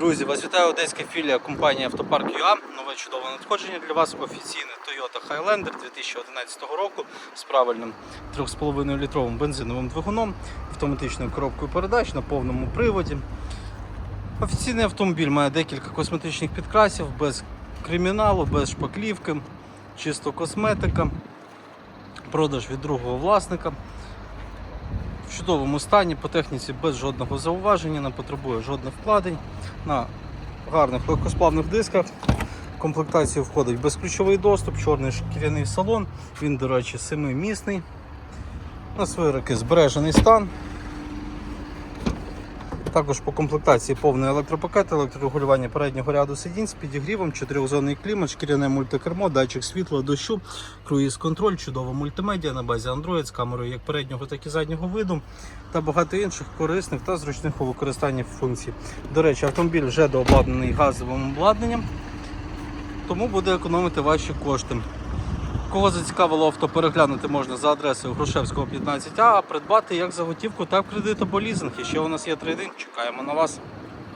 Друзі, вас вітає одеська філія компанії Автопарк ЮА. Нове чудове надходження для вас. Офіційний Toyota Highlander 2011 року з правильним 3,5 літровим бензиновим двигуном, автоматичною коробкою передач на повному приводі. Офіційний автомобіль має декілька косметичних підкрасів, без криміналу, без шпаклівки, чисто косметика, продаж від другого власника. Чудовому стані, по техніці без жодного зауваження, не потребує жодних вкладень. На гарних легкосплавних дисках. В комплектацію входить безключовий доступ, чорний шкіряний салон. Він, до речі, семимісний. На свої роки збережений стан. Також по комплектації повний електропакет, електрорегулювання переднього ряду сидінь з підігрівом, чотирьохзонний клімат, шкіряне мультикермо, датчик світла, дощу, круїз-контроль, чудова мультимедіа на базі Android з камерою як переднього, так і заднього виду та багато інших корисних та зручних у використанні функцій. До речі, автомобіль вже дообладнаний газовим обладнанням, тому буде економити ваші кошти. Кого зацікавило авто переглянути можна за адресою Грушевського 15А, а придбати як за готівку, так кредит або лізинг. І ще у нас є трейдинг, чекаємо на вас.